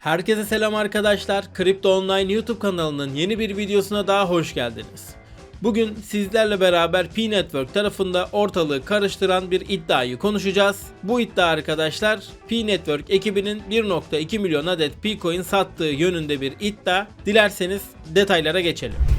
Herkese selam arkadaşlar. Kripto Online YouTube kanalının yeni bir videosuna daha hoş geldiniz. Bugün sizlerle beraber P Network tarafında ortalığı karıştıran bir iddiayı konuşacağız. Bu iddia arkadaşlar P Network ekibinin 1.2 milyon adet P coin sattığı yönünde bir iddia. Dilerseniz detaylara geçelim.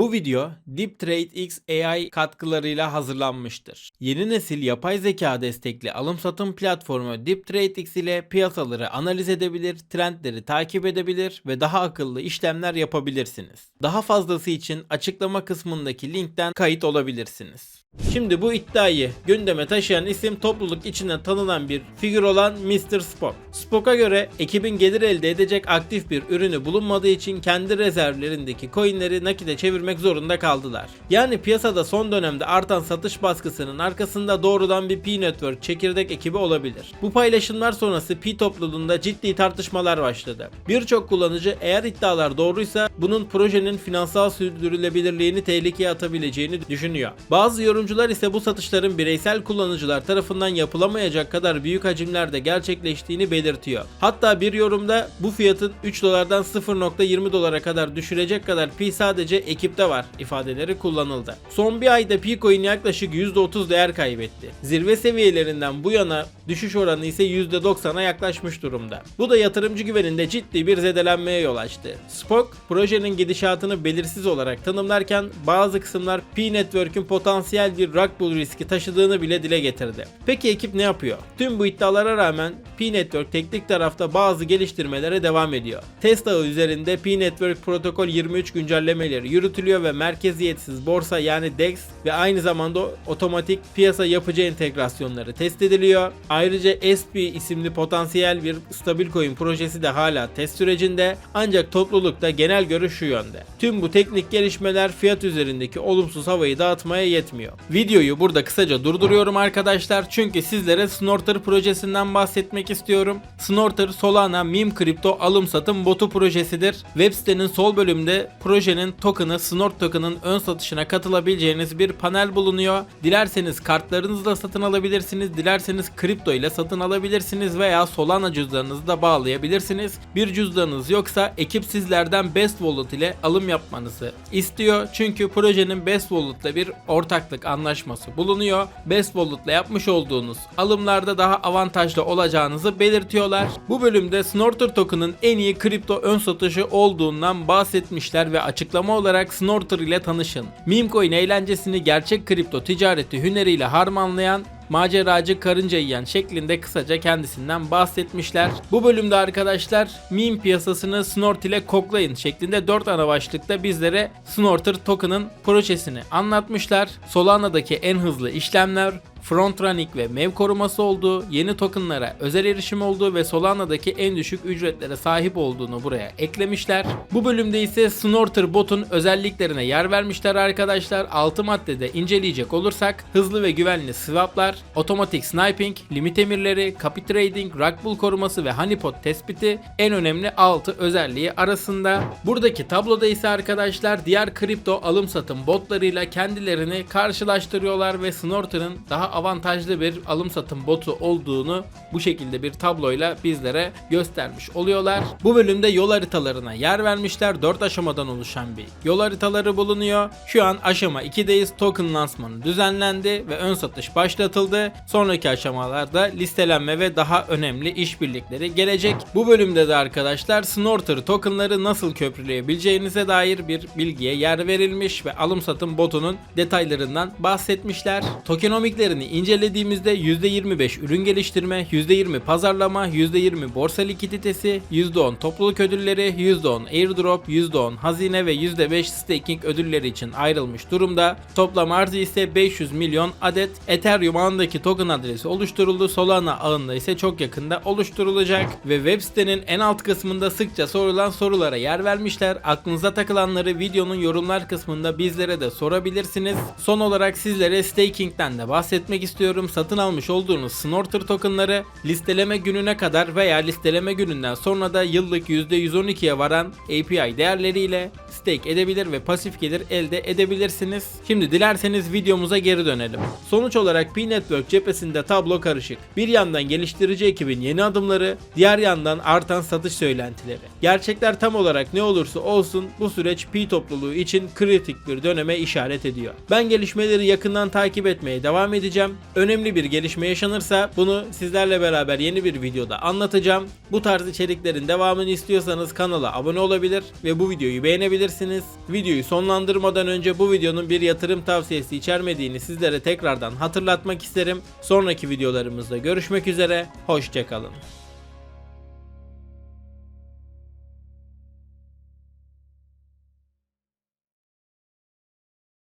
Bu video DeepTradeX AI katkılarıyla hazırlanmıştır. Yeni nesil yapay zeka destekli alım satım platformu DeepTradeX ile piyasaları analiz edebilir, trendleri takip edebilir ve daha akıllı işlemler yapabilirsiniz. Daha fazlası için açıklama kısmındaki linkten kayıt olabilirsiniz. Şimdi bu iddiayı gündeme taşıyan isim topluluk içinde tanınan bir figür olan Mr. Spock. Spock'a göre ekibin gelir elde edecek aktif bir ürünü bulunmadığı için kendi rezervlerindeki coinleri nakite çevirmek zorunda kaldılar. Yani piyasada son dönemde artan satış baskısının arkasında doğrudan bir P Network çekirdek ekibi olabilir. Bu paylaşımlar sonrası P topluluğunda ciddi tartışmalar başladı. Birçok kullanıcı eğer iddialar doğruysa bunun projenin finansal sürdürülebilirliğini tehlikeye atabileceğini düşünüyor. Bazı yorumcular ise bu satışların bireysel kullanıcılar tarafından yapılamayacak kadar büyük hacimlerde gerçekleştiğini belirtiyor. Hatta bir yorumda bu fiyatın 3 dolardan 0.20 dolara kadar düşürecek kadar Pi sadece ekipte var ifadeleri kullanıldı. Son bir ayda Picoin yaklaşık %30 değer kaybetti. Zirve seviyelerinden bu yana düşüş oranı ise %90'a yaklaşmış durumda. Bu da yatırımcı güveninde ciddi bir zedelenmeye yol açtı. Spock projenin gidişatını belirsiz olarak tanımlarken bazı kısımlar P Network'ün potansiyel bir rug pull riski taşıdığını bile dile getirdi. Peki ekip ne yapıyor? Tüm bu iddialara rağmen P Network teknik tarafta bazı geliştirmelere devam ediyor. Test ağı üzerinde P Network Protokol 23 güncellemeleri yürütülüyor ve merkeziyetsiz borsa yani DEX ve aynı zamanda otomatik piyasa yapıcı entegrasyonları test ediliyor. Ayrıca SP isimli potansiyel bir stabil coin projesi de hala test sürecinde ancak toplulukta genel görüş şu yönde. Tüm bu teknik gelişmeler fiyat üzerindeki olumsuz havayı dağıtmaya yetmiyor. Videoyu burada kısaca durduruyorum arkadaşlar çünkü sizlere Snorter projesinden bahsetmek istiyorum. Snorter Solana Meme Kripto alım satım botu projesidir. Web sitenin sol bölümde projenin token'ı Snort token'ın ön satışına katılabileceğiniz bir panel bulunuyor. Dilerseniz kartlarınızla satın alabilirsiniz, dilerseniz kripto ile satın alabilirsiniz veya Solana cüzdanınızı da bağlayabilirsiniz. Bir cüzdanınız yoksa ekip sizlerden Best Wallet ile alım yapmanızı istiyor. Çünkü projenin Best Wallet ile bir ortaklık anlaşması bulunuyor. Best Wallet ile yapmış olduğunuz alımlarda daha avantajlı olacağınızı belirtiyorlar. Bu bölümde Snorter token'ın en iyi kripto ön satışı olduğundan bahsetmişler ve açıklama olarak Snorter ile tanışın. Meme coin eğlencesini gerçek kripto ticareti hüneriyle harmanlayan maceracı karınca yiyen şeklinde kısaca kendisinden bahsetmişler. Bu bölümde arkadaşlar meme piyasasını Snort ile koklayın şeklinde 4 ana başlıkta bizlere Snorter token'ın projesini anlatmışlar. Solana'daki en hızlı işlemler, frontrunning ve mev koruması olduğu, yeni tokenlara özel erişim olduğu ve Solana'daki en düşük ücretlere sahip olduğunu buraya eklemişler. Bu bölümde ise Snorter botun özelliklerine yer vermişler arkadaşlar. 6 maddede inceleyecek olursak hızlı ve güvenli swaplar, otomatik sniping, limit emirleri, copy trading, rug pull koruması ve honeypot tespiti en önemli 6 özelliği arasında. Buradaki tabloda ise arkadaşlar diğer kripto alım satım botlarıyla kendilerini karşılaştırıyorlar ve Snorter'ın daha avantajlı bir alım satım botu olduğunu bu şekilde bir tabloyla bizlere göstermiş oluyorlar. Bu bölümde yol haritalarına yer vermişler. 4 aşamadan oluşan bir yol haritaları bulunuyor. Şu an aşama 2'deyiz. Token lansmanı düzenlendi ve ön satış başlatıldı. Sonraki aşamalarda listelenme ve daha önemli işbirlikleri gelecek. Bu bölümde de arkadaşlar Snorter tokenları nasıl köprüleyebileceğinize dair bir bilgiye yer verilmiş ve alım satım botunun detaylarından bahsetmişler. Tokenomiklerini incelediğimizde %25 ürün geliştirme, %20 pazarlama, %20 borsa likiditesi, %10 topluluk ödülleri, %10 airdrop, %10 hazine ve %5 staking ödülleri için ayrılmış durumda. Toplam arzı ise 500 milyon adet. Ethereum ağındaki token adresi oluşturuldu. Solana ağında ise çok yakında oluşturulacak ve web sitenin en alt kısmında sıkça sorulan sorulara yer vermişler. Aklınıza takılanları videonun yorumlar kısmında bizlere de sorabilirsiniz. Son olarak sizlere staking'den de bahsetmek etmek istiyorum. Satın almış olduğunuz Snorter tokenları listeleme gününe kadar veya listeleme gününden sonra da yıllık %112'ye varan API değerleriyle stake edebilir ve pasif gelir elde edebilirsiniz. Şimdi dilerseniz videomuza geri dönelim. Sonuç olarak P-Network cephesinde tablo karışık. Bir yandan geliştirici ekibin yeni adımları, diğer yandan artan satış söylentileri. Gerçekler tam olarak ne olursa olsun bu süreç P topluluğu için kritik bir döneme işaret ediyor. Ben gelişmeleri yakından takip etmeye devam edeceğim. Önemli bir gelişme yaşanırsa bunu sizlerle beraber yeni bir videoda anlatacağım. Bu tarz içeriklerin devamını istiyorsanız kanala abone olabilir ve bu videoyu beğenebilirsiniz. Videoyu sonlandırmadan önce bu videonun bir yatırım tavsiyesi içermediğini sizlere tekrardan hatırlatmak isterim. Sonraki videolarımızda görüşmek üzere, hoşçakalın.